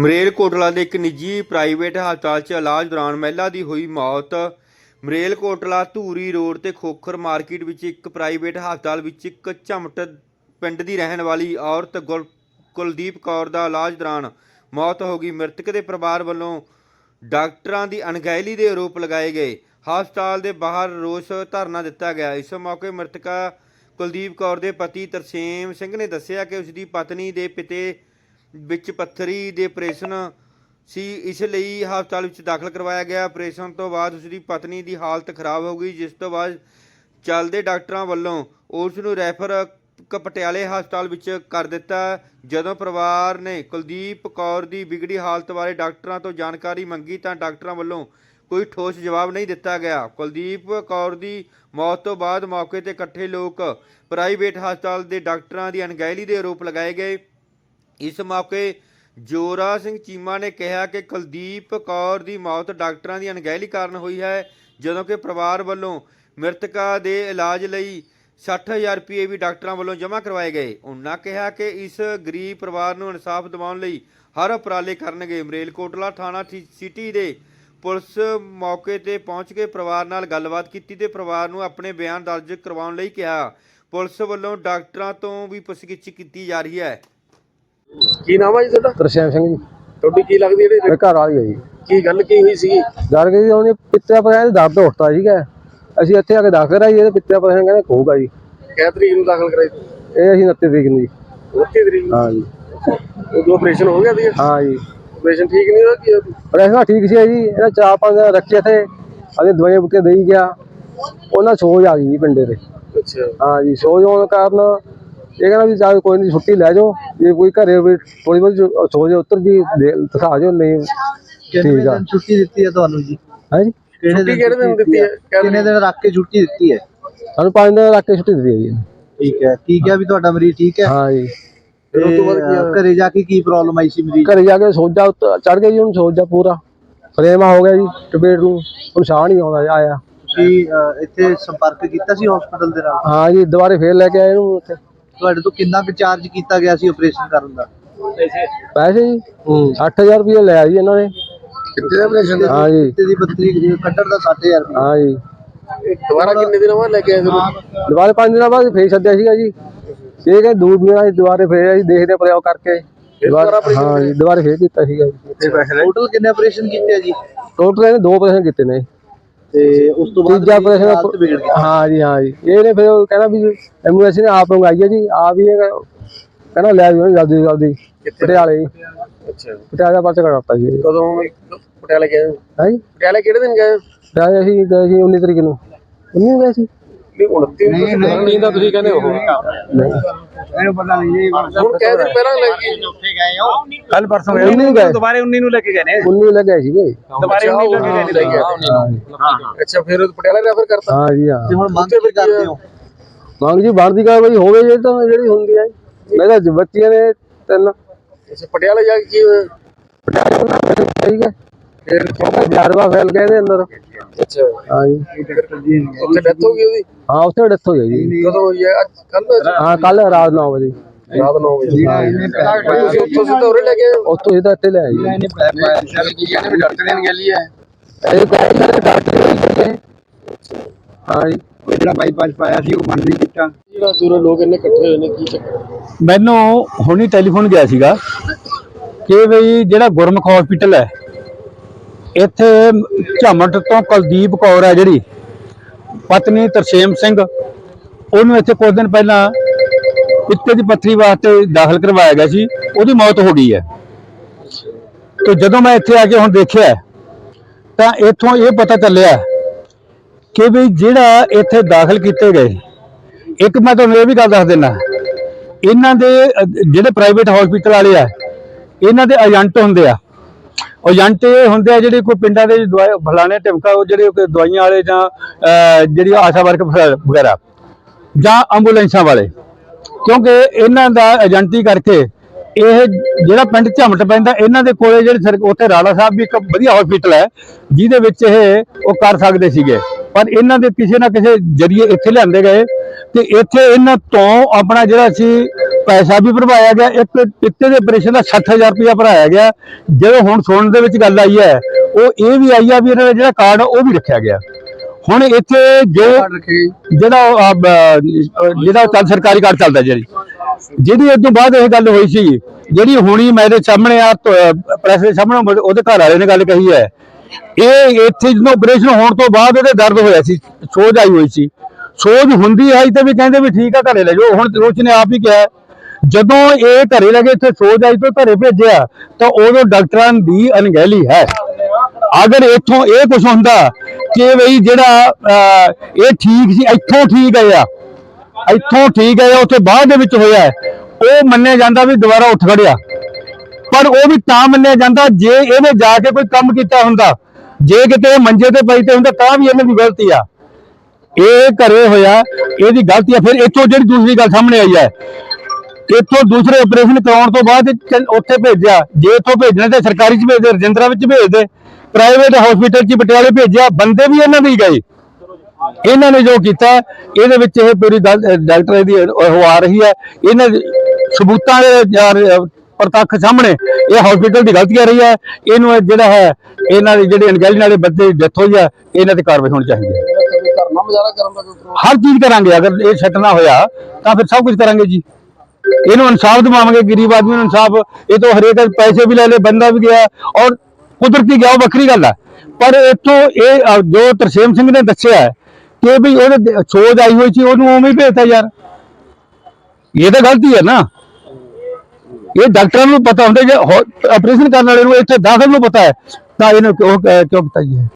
ਮਰੇਲਕੋਟਲਾ ਦੇ ਇੱਕ ਨਿੱਜੀ ਪ੍ਰਾਈਵੇਟ ਹਸਪਤਾਲ 'ਚ ਇਲਾਜ ਦੌਰਾਨ ਮਹਿਲਾ ਦੀ ਹੋਈ ਮੌਤ। ਮਰੇਲਕੋਟਲਾ ਧੂਰੀ ਰੋਡ ਤੇ ਖੋਖਰ ਮਾਰਕੀਟ ਵਿੱਚ ਇੱਕ ਪ੍ਰਾਈਵੇਟ ਹਸਪਤਾਲ ਵਿੱਚ ਇੱਕ ਝਮਟ ਪਿੰਡ ਦੀ ਰਹਿਣ ਵਾਲੀ ਔਰਤ ਗੁਲ- ਕੁਲਦੀਪ ਕੌਰ ਦਾ ਇਲਾਜ ਦੌਰਾਨ ਮੌਤ ਹੋ ਗਈ। ਮ੍ਰਿਤਕ ਦੇ ਪਰਿਵਾਰ ਵੱਲੋਂ ਡਾਕਟਰਾਂ ਦੀ ਅਣਗਹਿਲੀ ਦੇ ਆਰੋਪ ਲਗਾਏ ਗਏ। ਹਸਪਤਾਲ ਦੇ ਬਾਹਰ ਰੋਸ ਧਰਨਾ ਦਿੱਤਾ ਗਿਆ। ਇਸ ਮੌਕੇ ਮ੍ਰਿਤਕਾ ਕੁਲਦੀਪ ਕੌਰ ਦੇ ਪਤੀ ਤਰਸੇਮ ਸਿੰਘ ਨੇ ਦੱਸਿਆ ਕਿ ਉਸ ਦੀ ਪਤਨੀ ਦੇ ਪਿਤੇ ਵਿੱਚ ਪੱਥਰੀ ਦੇ ਆਪਰੇਸ਼ਨ ਸੀ, ਇਸ ਲਈ ਹਸਪਤਾਲ ਵਿੱਚ ਦਾਖਲ ਕਰਵਾਇਆ ਗਿਆ। ਆਪਰੇਸ਼ਨ ਤੋਂ ਬਾਅਦ ਉਸ ਦੀ ਪਤਨੀ ਦੀ ਹਾਲਤ ਖਰਾਬ ਹੋ ਗਈ, ਜਿਸ ਤੋਂ ਬਾਅਦ ਚੱਲਦੇ ਡਾਕਟਰਾਂ ਵੱਲੋਂ ਉਸ ਨੂੰ ਰੈਫਰ ਕ- ਪਟਿਆਲੇ ਹਸਪਤਾਲ ਵਿੱਚ ਕਰ ਦਿੱਤਾ। ਜਦੋਂ ਪਰਿਵਾਰ ਨੇ ਕੁਲਦੀਪ ਕੌਰ ਦੀ ਵਿਗੜੀ ਹਾਲਤ ਬਾਰੇ ਡਾਕਟਰਾਂ ਤੋਂ ਜਾਣਕਾਰੀ ਮੰਗੀ ਤਾਂ ਡਾਕਟਰਾਂ ਵੱਲੋਂ ਕੋਈ ਠੋਸ ਜਵਾਬ ਨਹੀਂ ਦਿੱਤਾ ਗਿਆ। ਕੁਲਦੀਪ ਕੌਰ ਦੀ ਮੌਤ ਤੋਂ ਬਾਅਦ ਮੌਕੇ ਤੇ ਇਕੱਠੇ ਲੋਕ ਪ੍ਰਾਈਵੇਟ ਹਸਪਤਾਲ ਦੇ ਡਾਕਟਰਾਂ ਦੀ ਅਣਗਹਿਲੀ ਦੇ ਆਰੋਪ ਲਗਾਏ ਗਏ। ਇਸ ਮੌਕੇ ਜੋਰਾ ਸਿੰਘ ਚੀਮਾ ਨੇ ਕਿਹਾ ਕਿ ਕੁਲਦੀਪ ਕੌਰ ਦੀ ਮੌਤ ਡਾਕਟਰਾਂ ਦੀ ਅਣਗਹਿਲੀ ਕਾਰਨ ਹੋਈ ਹੈ, ਜਦੋਂ ਕਿ ਪਰਿਵਾਰ ਵੱਲੋਂ ਮ੍ਰਿਤਕਾ ਦੇ ਇਲਾਜ ਲਈ 60000 ਰੁਪਏ ਵੀ ਡਾਕਟਰਾਂ ਵੱਲੋਂ ਜਮ੍ਹਾਂ ਕਰਵਾਏ ਗਏ। ਉਹਨਾਂ ਕਿਹਾ ਕਿ ਇਸ ਗਰੀਬ ਪਰਿਵਾਰ ਨੂੰ ਇਨਸਾਫ ਦਿਵਾਉਣ ਲਈ ਹਰ ਉਪਰਾਲੇ ਕਰਨਗੇ। ਮਰੇਲਕੋਟਲਾ ਥਾਣਾ ਠੀ- ਸਿਟੀ ਦੇ ਪੁਲਿਸ ਮੌਕੇ ਤੇ ਪਹੁੰਚ ਕੇ ਪਰਿਵਾਰ ਨਾਲ ਗੱਲਬਾਤ ਕੀਤੀ ਤੇ ਪਰਿਵਾਰ ਨੂੰ ਆਪਣੇ ਬਿਆਨ ਦਰਜ ਕਰਵਾਉਣ ਲਈ ਕਿਹਾ। ਪੁਲਿਸ ਵੱਲੋਂ ਡਾਕਟਰਾਂ ਤੋਂ ਵੀ ਪੁੱਛਗਿੱਛ ਕੀਤੀ ਜਾ ਰਹੀ ਹੈ। ਕੀ ਨਾਮ ਹੈ ਜੀ ਤੁਹਾਡਾ? ਤਰਸੇਮ ਸਿੰਘ ਜੀ। ਤੁਹਾਡੀ ਕੀ ਲੱਗਦੀ ਜਿਹੜੀ ਮੇਰੇ ਘਰ ਵਾਲੀ ਹੈ ਜੀ। ਕੀ ਗੱਲ ਕੀ ਹੋਈ ਸੀ ਡਰ ਗਈ ਉਹਨੇ ਪਿੱਤਿਆ ਪਰ ਇਹਦੇ ਦਰਦ ਉੱਠਦਾ ਸੀਗਾ। ਅਸੀਂ ਇੱਥੇ ਆ ਕੇ ਦਾਖਲ ਕਰਾਈ ਇਹਦੇ ਪਿੱਤਿਆ ਪਰ ਕਹਿੰਦੇ ਕਹੂਗਾ ਜੀ ਤਰੀਕ ਨੂੰ ਦਾਖਲ ਕਰਾਈ ਸੀ? ਇਹ ਅਸੀਂ 29 ਤਰੀਕ ਨੂੰ ਜੀ। 29 ਤਰੀਕ ਨੂੰ? ਹਾਂ ਜੀ ਉਦੋਂ ਆਪਰੇਸ਼ਨ ਹੋ ਗਿਆ ਸੀ ਹਾਂ ਜੀ। ਆਪਰੇਸ਼ਨ ਠੀਕ ਨਹੀਂ ਹੋਇਆ ਕੀ ਹੋਇਆ? ਪਰ ਐਸਾ ਠੀਕ ਸੀ ਜੀ ਇਹਦਾ ਚਾਰ ਪੰਜ ਦਿਨ ਰੱਖੇ ਥੇ ਅਗੇ ਦਵਾਈਆਂ ਬੁੱਕੇ ਦੇਈ ਗਿਆ। ਉਹਨਾਂ ਸੋਜ ਆ ਗਈ ਜੀ ਪਿੰਡੇ ਤੇ। ਅੱਛਾ। ਹਾਂ ਜੀ ਸੋਜ ਹੋਣ ਕਾਰਨ ਇਹ ਕਹਿੰਦਾ ਵੀ ਚੱਲ ਕੋਈ ਨਹੀਂ ਛੁੱਟੀ ਲੈ ਜਾਓ ਜੇ ਕੋਈ ਘਰੇ ਵੀ ਥੋੜੀ ਬਹੁਤੀ ਜੋ- ਸੋਜ ਉਤਰ ਜੀ ਦਿਖਾ ਜਾਓ ਨਹੀਂ ਠੀਕ ਆ। ਛੁੱਟੀ ਦਿੱਤੀ ਹੈ ਤੁਹਾਨੂੰ ਜੀ? ਹੈ ਜੀ? ਛੁੱਟੀ ਕਿਹੜੇ ਦਿਨ ਦਿੱਤੀ ਹੈ? ਕਿੰਨੇ ਦਿਨ ਰੱਖ ਕੇ ਛੁੱਟੀ ਦਿੱਤੀ ਹੈ? ਸਾਨੂੰ ਪੰਜ ਦਿਨ ਰੱਖ ਕੇ ਛੁੱਟੀ ਦਿੱਤੀ ਹੈ ਜੀ। ਠੀਕ ਹੈ। ਕੀ ਕਿਹਾ ਵੀ ਤੁਹਾਡਾ ਮਰੀਜ਼ ਠੀਕ ਹੈ? ਹਾਂ ਜੀ? ਘਰੇ ਜਾ ਕੇ ਕੀ ਪ੍ਰੋਬਲਮ ਆਈ ਸੀ ਮਰੀਜ਼? ਘਰੇ ਜਾ ਕੇ ਸੋਜਾ ਚੜ ਗਿਆ ਜੀ ਹੁਣ ਸੋਜਾ ਪੂਰਾ। ਫਰੇਮਾ ਹੋ ਗਿਆ ਜੀ ਟਬੇਟ ਨੂੰ ਹੁਣ ਸਾਹ ਨਹੀਂ ਆਉਂਦਾ ਆਇਆ। ਤੁਸੀਂ ਇੱਥੇ ਸੰਪਰਕ ਕੀਤਾ ਸੀ ਹਸਪੀਟਲ ਦੇ ਨਾਲ? ਹਾਂ ਜੀ ਦੁਬਾਰੇ ਫੇਰ ਲੈ ਕੇ ਆਏ ਇਹਨੂੰ ਉੱਥੇ। ਤੁਹਾਡੇ ਤੋਂ ਕਿੰਨਾ ਕੁ ਚਾਰਜ ਕੀਤਾ ਗਿਆ ਸੀ ਆਪਰੇਸ਼ਨ ਕਰਨ ਦਾ? ਪੈਸੇ। ਜੀ 60000 ਰੁਪਏ ਲਿਆ ਜੀ ਇਹਨਾਂ ਨੇ। ਕਿੱਥੇ ਦਾ ਆਪਰੇਸ਼ਨ ਹਾਂ ਜੀ। ਤੇ ਦੀ ਬੱਤਰੀ ਕੱਢਣ ਦਾ 60000 ਰੁਪਏ ਹਾਂ ਜੀ। ਦੁਬਾਰਾ ਕਿੰਨੇ ਦਿਨ ਬਾਅਦ ਲੈ ਕੇ ਆਏ ਫਿਰ ਦੁਬਾਰੇ ਪੰਜ ਦਿਨਾਂ ਬਾਅਦ ਫੇਰ ਸੱਦਿਆ ਸੀਗਾ ਜੀ। ਇਹ ਕਿ ਦੂਰ ਦਿਨਾਂ ਦੀ ਦੁਬਾਰੇ ਫੇਰ ਅਸੀਂ ਦੇਖਦੇ ਪ੍ਰਯੋਗ ਕਰਕੇ। ਦੁਬਾਰਾ ਹਾਂ ਜੀ ਦੁਬਾਰੇ ਫੇਰ ਕੀਤਾ ਸੀਗਾ ਜੀ। ਟੋਟਲ ਕਿੰਨੇ ਆਪਰੇਸ਼ਨ ਕੀਤੇ ਆ ਜੀ? ਟੋਟਲ ਇਹਨੇ ਦੋ ਆਪਰੇਸ਼ਨ ਕੀਤੇ ਨੇ। ਤੇ ਉਸ ਤੋਂ ਬਾਅਦ ਤੀਜਾ ਹਾਲਤ ਆਪਰੇਸ਼ਨ ਵਿਗੜ ਗਈ। ਹਾਂ ਜੀ ਹਾਂ ਜੀ। ਇਹਨੇ ਫਿਰ ਉਹ ਕਹਿੰਦਾ ਵੀ ਐਂਬੂਲੈਂਸ ਨੇ ਆਪ ਮੰਗਾਈ ਹੈ ਜੀ ਆਪ ਹੀ ਇਹ ਕਹਿੰਦਾ ਲੈ ਜਾਓ ਜਲਦੀ ਜਲਦੀ ਪਟਿਆਲੇ। ਜੀ ਅੱਛਾ। ਪਟਿਆਲੇ ਦਾ ਪਰਚਾ ਕਰਤਾ ਜੀ। ਕਦੋਂ ਪਟਿਆਲੇ ਗਏ? ਹੈ ਜੀ? ਪਟਿਆਲੇ ਕਿਹੜੇ ਦਿਨ ਗਏ? ਰਾਜ ਅਸੀਂ ਗਏ ਸੀ 19 ਤਰੀਕ ਨੂੰ। 19 ਗਏ ਸੀ? ਨਹੀਂ 29 ਨਹੀਂ ਨਹੀਂ ਦਾ ਤੁਸੀਂ ਕਹਿੰਦੇ ਹੋ। ਇਹਨੂੰ ਪਤਾ ਨਹੀਂ ਹੁਣ ਕਹਿ ਦਿਨ ਪਹਿਲਾਂ ਲੈ ਕੇ ਕੱਲ ਪਰਸੋਂ 19 ਗਏ। ਦੁਬਾਰੇ 19 ਨੂੰ ਲੈ ਕੇ ਗਏ ਨੇ। 19 ਲੱਗੇ ਸੀਗੇ। ਦੁਬਾਰੇ 19 ਲੈ ਕੇ ਲੈ ਗਏ ਅੱਛਾ ਫਿਰ ਪਟਿਆਲੇ ਰੈਫਰ ਕਰਤਾ। ਹਾਂ ਜੀ ਹਾਂ। ਤੇ ਹੁਣ ਮੰਗ ਕੀ ਕਰਦੇ ਹੋ? ਮੰਗ ਜੀ ਬਣਦੀ ਕਾਰਵਾਈ ਹੋਵੇ ਜੇ ਤਾਂ ਜਿਹੜੀ ਹੁੰਦੀ ਹੈ। ਮੈਂ ਤਾਂ ਜ- ਬੱਚੀਆਂ ਨੇ ਤਿੰਨ। ਅੱਛਾ ਪਟਿਆਲੇ ਜਾ ਕੇ ਕੀ ਹੋਇਆ? ਠੀਕ ਹੈ। ਫਿਰ ਜਾਰਵਾ ਫੈਲ ਗਏ ਦੇ ਅੰਦਰ। ਅੱਛਾ। ਹਾਂ ਜੀ ਉੱਥੇ ਡੈਥ ਹੋ ਗਈ ਉਹਦੀ? ਹਾਂ ਉੱਥੇ ਡੈਥ ਹੋ ਗਈ ਜੀ ਕਦੋਂ ਹੋਈ ਹੈ? ਅੱਜ ਕੱਲ ਹਾਂ ਕੱਲ ਰਾਤ 9 ਵਜੇ। ਰਾਤ 9 ਵਜੇ। ਤੁਸੀਂ ਉੱਥੋਂ ਸਿੱਧਾ ਉਰੇ ਲੈ ਕੇ ਆਏ ਹੋ? ਉੱਥੋਂ ਇਹਦਾ ਇੱਥੇ ਲੈ ਆਏ ਜੀ। ਇਹ ਕਹਿੰਦੇ ਨੇ ਡਾਕਟਰ ਨੇ। ਹਾਂ ਜੀ ਜਿਹੜਾ ਬਾਈਪਾਸ ਪਾਇਆ ਸੀ ਉਹ ਬੰਦ ਨਹੀਂ ਕੀਤਾ। ਜਿਹੜਾ ਦੂਰੋਂ ਲੋਕ ਇੰਨੇ ਇਕੱਠੇ ਹੋਏ ਨੇ ਕੀ ਚੱਕਰ? ਮੈਨੂੰ ਹੁਣੀ ਟੈਲੀਫੋਨ ਗਿਆ ਸੀਗਾ ਕਿ ਬਈ ਜਿਹੜਾ ਗੁਰਮੁਖ ਹਸਪੀਟਲ ਹੈ ਇੱਥੇ ਝਾਮਟ ਤੋਂ ਕੁਲਦੀਪ ਕੌਰ ਹੈ ਜਿਹੜੀ, ਪਤਨੀ ਤਰਸੇਮ ਸਿੰਘ, ਉਹਨੂੰ ਇੱਥੇ ਕੁਝ ਦਿਨ ਪਹਿਲਾਂ ਪਿੱਤੇ ਦੀ ਪੱਥਰੀ ਵਾਸਤੇ ਦਾਖਲ ਕਰਵਾਇਆ ਗਿਆ ਸੀ, ਉਹਦੀ ਮੌਤ ਹੋ ਗਈ ਹੈ। ਤੇ ਜਦੋਂ ਮੈਂ ਇੱਥੇ ਆ ਕੇ ਹੁਣ ਦੇਖਿਆ, ਤਾਂ ਇੱਥੋਂ ਇਹ ਪਤਾ ਚੱਲਿਆ ਕਿ ਵੀ ਜਿਹੜਾ ਇੱਥੇ ਦਾਖਲ ਕੀਤੇ ਗਏ, ਇੱਕ ਮੈਂ ਤੁਹਾਨੂੰ ਇਹ ਵੀ ਗੱਲ ਦੱਸ ਦਿੰਦਾ, ਇਹਨਾਂ ਦੇ ਜਿਹੜੇ ਪ੍ਰਾਈਵੇਟ ਹਸਪੀਟਲ ਵਾਲੇ ਆ, ਇਹਨਾਂ ਦੇ ਏਜੰਟ ਹੁੰਦੇ ਆ ਏਜੰਟ ਇਹ ਹੁੰਦੇ ਆ ਜਿਹੜੇ ਕੋਈ ਪਿੰਡਾਂ ਦੇ ਦਵਾਈ, ਫਲਾਣੇ ਟਿਮਕਾ ਉਹ ਜਿਹੜੇ ਕੋਈ ਦਵਾਈਆਂ ਵਾਲੇ ਜਾਂ ਜਿਹੜੀ ਆਸ਼ਾ ਵਰਕ ਵਗੈਰਾ ਜਾਂ ਐਂਬੂਲੈਂਸਾਂ ਵਾਲੇ। ਕਿਉਂਕਿ ਇਹਨਾਂ ਦਾ ਏਜੰਟੀ ਕਰਕੇ ਇਹ ਜਿਹੜਾ ਪਿੰਡ ਝਮਟ ਪੈਂਦਾ ਇਹਨਾਂ ਦੇ ਕੋਲੇ ਜਿਹੜੇ ਸਰ- ਉੱਥੇ ਰਾਲਾ ਸਾਹਿਬ ਵੀ ਇੱਕ ਵਧੀਆ ਹਸਪੀਟਲ ਹੈ ਜਿਹਦੇ ਵਿੱਚ ਇਹ ਉਹ ਕਰ ਸਕਦੇ ਸੀਗੇ। ਪਰ ਇਹਨਾਂ ਦੇ ਕਿਸੇ ਨਾ ਕਿਸੇ ਜਰੀਏ ਇੱਥੇ ਲਿਆਂਦੇ ਗਏ ਤੇ ਇੱਥੇ ਇਹਨਾਂ ਤੋਂ ਆਪਣਾ ਜਿਹੜਾ ਸੀ ਪੈਸਾ ਵੀ ਭਰਵਾਇਆ ਗਿਆ ਇੱਕ ਪਿੱਤੇ ਦੇ ਆਪਰੇਸ਼ਨ ਦਾ 60000 ਰੁਪਇਆ ਭਰਾਇਆ ਗਿਆ। ਜਦੋਂ ਹੁਣ ਸੁਣਨ ਦੇ ਵਿੱਚ ਗੱਲ ਆਈ ਹੈ ਉਹ ਇਹ ਵੀ ਆਈ ਆ ਵੀ ਇਹਨਾਂ ਦਾ ਜਿਹੜਾ ਕਾਰਡ ਉਹ ਵੀ ਰੱਖਿਆ ਗਿਆ। ਹੁਣ ਇੱਥੇ ਜੋ ਜਿਹੜਾ ਜਿਹੜਾ ਚੱਲ ਸਰਕਾਰੀ ਕਾਰਡ ਚੱਲਦਾ ਜਿਹੜੀ ਜਿਹਦੀ ਇਸ ਤੋਂ ਬਾਅਦ ਇਹ ਗੱਲ ਹੋਈ ਸੀ, ਜਿਹੜੀ ਹੁਣੀ ਮੇਰੇ ਸਾਹਮਣੇ ਆ ਪ੍ਰੈਸ ਦੇ ਸਾਹਮਣੇ ਉਹਦੇ ਘਰ ਵਾਲੇ ਨੇ ਗੱਲ ਕਹੀ ਹੈ। ਇਹ ਇੱਥੇ ਜਦੋਂ ਆਪਰੇਸ਼ਨ ਹੋਣ ਤੋਂ ਬਾਅਦ ਇਹਦੇ ਦਰਦ ਹੋਇਆ ਸੀ, ਸੋਜ ਆਈ ਹੋਈ ਸੀ। ਸੋਜ ਹੁੰਦੀ ਆਈ ਤੇ ਵੀ ਕਹਿੰਦੇ ਵੀ ਠੀਕ ਆ, ਘਰੇ ਲੈ ਜਾਓ। ਹੁਣ ਰੋਚ ਨੇ ਆਪ ਹੀ ਕਿਹਾ ਜਦੋਂ ਇਹ ਘਰੇ ਲੱਗੇ ਇੱਥੇ ਸੋਜ ਆਈ ਤੋਂ ਘਰੇ ਭੇਜਿਆ, ਤਾਂ ਉਦੋਂ ਡਾਕਟਰਾਂ ਦੀ ਅਣਗਹਿਲੀ ਹੈ। ਅਗਰ ਇੱਥੋਂ ਇਹ ਕੁਝ ਹੁੰਦਾ ਕਿ ਬਈ ਜਿਹੜਾ ਇਹ ਠੀਕ ਸੀ, ਇੱਥੋਂ ਠੀਕ ਗਿਆ ਇੱਥੋਂ ਠੀਕ ਹੈ, ਉੱਥੇ ਬਾਅਦ ਦੇ ਵਿੱਚ ਹੋਇਆ ਉਹ ਮੰਨਿਆ ਜਾਂਦਾ ਵੀ ਦੁਬਾਰਾ ਉੱਠ ਖੜਿਆ। ਪਰ ਉਹ ਵੀ ਤਾਂ ਮੰਨਿਆ ਜਾਂਦਾ, ਜੇ ਇਹਨੇ ਜਾ ਕੇ ਕੋਈ ਕੰਮ ਕੀਤਾ ਹੁੰਦਾ, ਜੇ ਕਿਤੇ ਮੰਜੇ ਤੇ ਪਈ ਤੇ ਹੁੰਦਾ, ਤਾਂ ਵੀ ਇਹਨਾਂ ਦੀ ਗਲਤੀ ਆ। ਇਹ ਘਰੇ ਹੋਇਆ, ਇਹਦੀ ਗਲਤੀ ਆ। ਫਿਰ ਇੱਥੋਂ ਜਿਹੜੀ ਦੂਸਰੀ ਗੱਲ ਸਾਹਮਣੇ ਆਈ ਹੈ, ਇੱਥੋਂ ਦੂਸਰੇ ਆਪਰੇਸ਼ਨ ਕਰਾਉਣ ਤੋਂ ਬਾਅਦ ਉੱਥੇ ਭੇਜਿਆ। ਜੇ ਇੱਥੋਂ ਭੇਜਣਾ ਤੇ ਸਰਕਾਰੀ ਚ ਭੇਜਦੇ, ਰਜਿੰਦਰਾ ਵਿੱਚ ਭੇਜਦੇ ਪ੍ਰਾਈਵੇਟ ਹਸਪੀਟਲ ਚ ਪਟਿਆਲੇ ਭੇਜਿਆ, ਬੰਦੇ ਵੀ ਇਹਨਾਂ ਦੇ ਹੀ ਗਏ। ਇਹਨਾਂ ਨੇ ਜੋ ਕੀਤਾ, ਇਹਦੇ ਵਿੱਚ ਇਹ ਪੂਰੀ ਡਾਕਟਰ ਇਹਦੀ ਉਹ ਆ ਰਹੀ ਹੈ। ਇਹਨਾਂ ਸਬੂਤਾਂ ਦੇ ਪ੍ਰਤੱਖ ਸਾਹਮਣੇ ਇਹ ਹਸਪੀਟਲ ਦੀ ਗਲਤੀ ਆ ਰਹੀ ਹੈ। ਇਹਨੂੰ ਜਿਹੜਾ ਹੈ, ਇਹਨਾਂ ਦੀ ਜਿਹੜੀ ਅਣਗਹਿਲੀ ਨਾਲੇ ਬੰਦੇ ਦੀ ਡੈਥ ਹੋਈ ਹੈ, ਇਹਨਾਂ ਤੇ ਕਾਰਵਾਈ ਹੋਣੀ ਚਾਹੀਦੀ ਹੈ। ਹਰ ਚੀਜ਼ ਕਰਾਂਗੇ, ਅਗਰ ਇਹ ਛੱਡ ਨਾ ਹੋਇਆ, ਤਾਂ ਫਿਰ ਸਭ ਕੁਝ ਕਰਾਂਗੇ ਜੀ। ਇਹਨੂੰ ਇਨਸਾਫ ਦਿਵਾਵਾਂਗੇ, ਗਰੀਬ ਆਦਮੀ ਨੂੰ ਇਨਸਾਫ। ਇਹ ਤੋਂ ਹਰੇਕ ਪੈਸੇ ਵੀ ਲੈ ਲਏ, ਬੰਦਾ ਵੀ ਗਿਆ, ਔਰ ਕੁਦਰਤੀ ਗਿਆ, ਉਹ ਵੱਖਰੀ ਗੱਲ ਹੈ। ਪਰ ਇੱਥੋਂ ਇਹ ਜੋ ਤਰਸੇਮ ਸਿੰਘ ਨੇ ਦੱਸਿਆ ਕਿ ਵੀ ਉਹਦੇ ਦ- ਸੋਚ ਆਈ ਹੋਈ ਸੀ, ਉਹਨੂੰ ਉਵੇਂ ਹੀ ਭੇਜਤਾ ਯਾਰ। ਇਹ ਤਾਂ ਗਲਤੀ ਹੈ ਨਾ। ਇਹ ਡਾਕਟਰਾਂ ਨੂੰ ਪਤਾ ਹੁੰਦਾ ਜੇ ਆਪਰੇਸ਼ਨ ਕਰਨ ਵਾਲੇ ਨੂੰ ਇੱਥੇ ਦਾਖਲ ਨੂੰ ਪਤਾ ਹੈ। ਤਾਂ ਇਹਨੂੰ ਕਿਉਂ ਕਿਉਂ ਪਤਾ ਹੀ ਹੈ